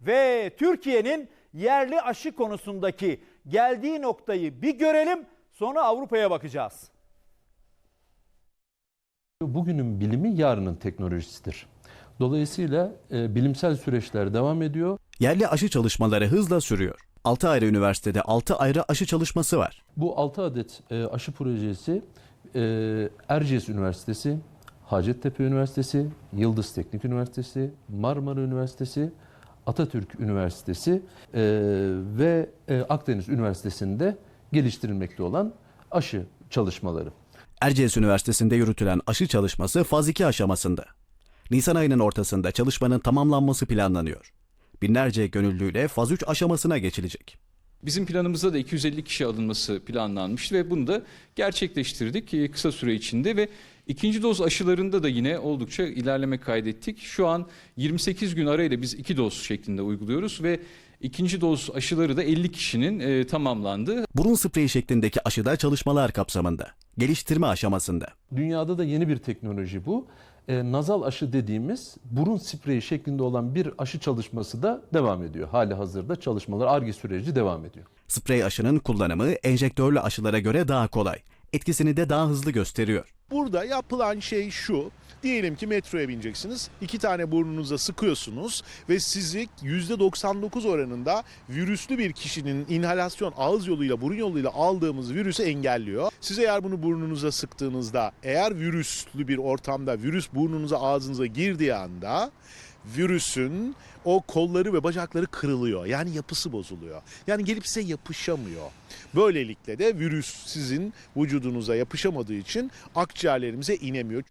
ve Türkiye'nin yerli aşı konusundaki geldiği noktayı bir görelim. Sonra Avrupa'ya bakacağız. Bugünün bilimi yarının teknolojisidir. Dolayısıyla e, bilimsel süreçler devam ediyor. Yerli aşı çalışmaları hızla sürüyor. 6 ayrı üniversitede 6 ayrı aşı çalışması var. Bu 6 adet e, aşı projesi e, Erciyes Üniversitesi, Hacettepe Üniversitesi, Yıldız Teknik Üniversitesi, Marmara Üniversitesi, Atatürk Üniversitesi e, ve e, Akdeniz Üniversitesi'nde geliştirilmekte olan aşı çalışmaları. Erciyes Üniversitesi'nde yürütülen aşı çalışması faz 2 aşamasında. Nisan ayının ortasında çalışmanın tamamlanması planlanıyor. Binlerce gönüllüyle faz 3 aşamasına geçilecek. Bizim planımızda da 250 kişi alınması planlanmıştı ve bunu da gerçekleştirdik e, kısa süre içinde ve ikinci doz aşılarında da yine oldukça ilerleme kaydettik. Şu an 28 gün arayla biz iki doz şeklinde uyguluyoruz ve ikinci doz aşıları da 50 kişinin e, tamamlandı. Burun spreyi şeklindeki aşıda çalışmalar kapsamında. Geliştirme aşamasında. Dünyada da yeni bir teknoloji bu. E, nazal aşı dediğimiz burun spreyi şeklinde olan bir aşı çalışması da devam ediyor. Hali hazırda çalışmalar, ARGE süreci devam ediyor. Sprey aşının kullanımı enjektörlü aşılara göre daha kolay. Etkisini de daha hızlı gösteriyor. Burada yapılan şey şu. Diyelim ki metroya bineceksiniz. iki tane burnunuza sıkıyorsunuz ve sizi %99 oranında virüslü bir kişinin inhalasyon ağız yoluyla burun yoluyla aldığımız virüsü engelliyor. Siz eğer bunu burnunuza sıktığınızda eğer virüslü bir ortamda virüs burnunuza ağzınıza girdiği anda virüsün o kolları ve bacakları kırılıyor. Yani yapısı bozuluyor. Yani gelip size yapışamıyor. Böylelikle de virüs sizin vücudunuza yapışamadığı için akciğerlerimize inemiyor.